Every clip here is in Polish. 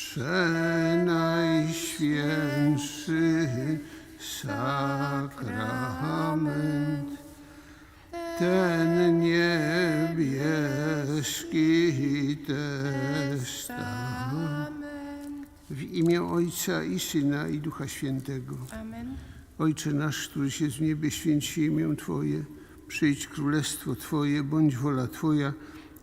przenajświętszy sakrament ten niebieski testament w imię Ojca i Syna i Ducha Świętego Amen. Ojcze nasz, któryś jest w niebie, święć się imię Twoje. Przyjdź królestwo Twoje, bądź wola Twoja,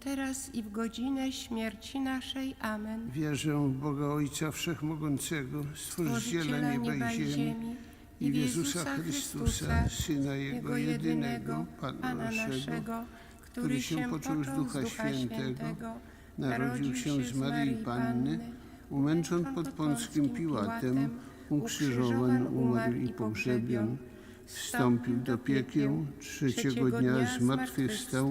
teraz i w godzinę śmierci naszej. Amen. Wierzę w Boga Ojca Wszechmogącego, Stworzyciela nieba i ziemi, i w Jezusa Chrystusa, Syna Jego jedynego, Pana naszego, który się począł z Ducha Świętego, narodził się z Maryi Panny, umęczon pod Pąckim Piłatem, ukrzyżowan, umarł i pogrzebion, wstąpił do piekieł, trzeciego dnia zmartwychwstał,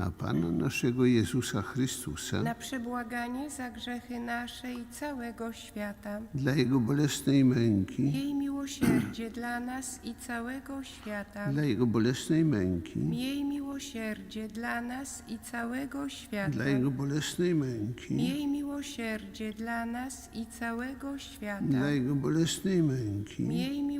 a Pana naszego Jezusa Chrystusa, Na przebłaganie za grzechy nasze i całego świata. dla Jego bolesnej męki, Miej miłosierdzie dla nas i całego świata. dla Jego bolesnej męki, Miej miłosierdzie dla nas i całego świata. dla Jego bolesnej męki, Miej miłosierdzie dla nas i całego świata. dla Jego bolesnej męki, Miej miłosierdzie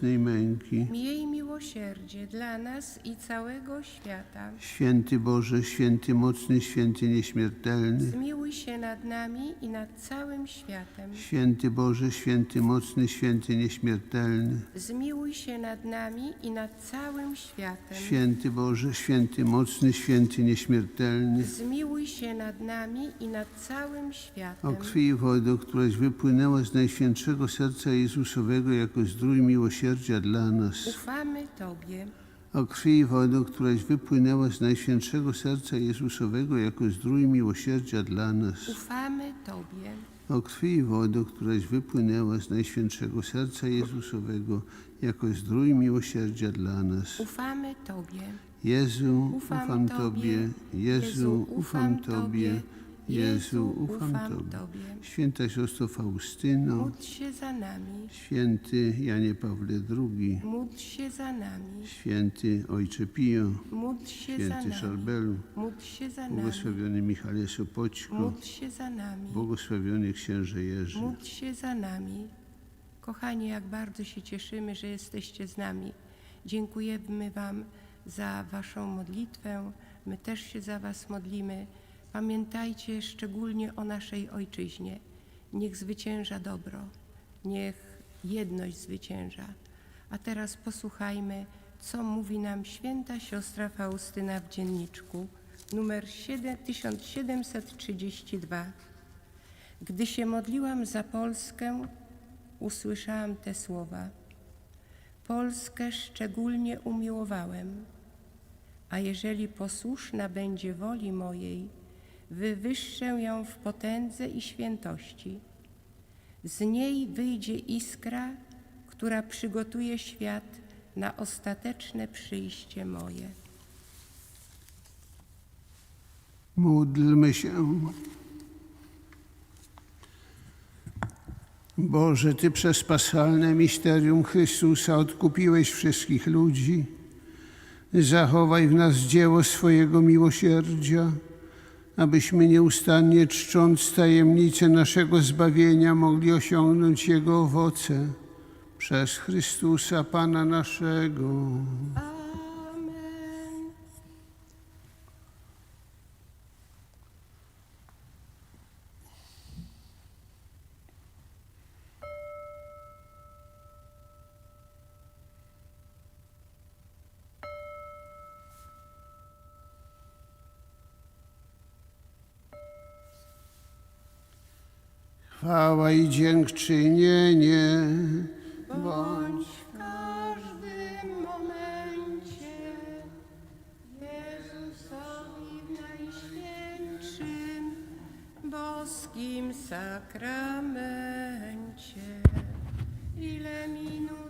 męki. Miej miłosierdzie dla nas i całego świata. Święty Boże, święty mocny, święty nieśmiertelny, Zmiłuj się nad nami i nad całym światem. święty Boże, święty mocny, święty nieśmiertelny, Zmiłuj się nad nami i nad całym światem. święty Boże, święty mocny, święty nieśmiertelny, Zmiłuj się nad nami i nad całym światem. o krwi i wodo, któraś wypłynęła z najświętszego serca Jezusowego jako zdrój miłosierdzia dla nas. Ufamy Tobie. O krwi i wodo, któraś wypłynęła z najświętszego serca Jezusowego jako zdrój miłosierdzia dla nas. Ufamy Tobie. O krwi i wodo, któraś wypłynęła z najświętszego serca Jezusowego jako zdrój miłosierdzia dla nas. Ufamy Tobie. Jezu, Ufam ufam Tobie. Tobie. Jezu, ufam Tobie. Jezu, ufam Tobie. Święta siostro Faustyno, Módl się za nami. święty Janie Pawle II, Módl się za nami. święty Ojcze Pio, Módl się za święty nami. Szarbelu, Módl się za nami. błogosławiony Michale Sopoćko, Módl się za nami. błogosławiony księże Jerzy. Módl się za nami. Kochani, jak bardzo się cieszymy, że jesteście z nami. Dziękujemy Wam za Waszą modlitwę. My też się za Was modlimy. Pamiętajcie szczególnie o naszej ojczyźnie. Niech zwycięża dobro, niech jedność zwycięża. A teraz posłuchajmy, co mówi nam święta siostra Faustyna w dzienniczku, numer 7, 1732. Gdy się modliłam za Polskę, usłyszałam te słowa. Polskę szczególnie umiłowałem, a jeżeli posłuszna będzie woli mojej, wywyższę ją w potędze i świętości. Z niej wyjdzie iskra, która przygotuje świat na ostateczne przyjście moje. Módlmy się. Boże, Ty przez paschalne misterium Chrystusa odkupiłeś wszystkich ludzi. Zachowaj w nas dzieło swojego miłosierdzia, abyśmy nieustannie czcząc tajemnicę naszego zbawienia mogli osiągnąć Jego owoce. Przez Chrystusa Pana naszego. Chwała i dziękczynienie. Bądź w każdym momencie Jezusowi w Najświętszym boskim sakramencie. Ile minut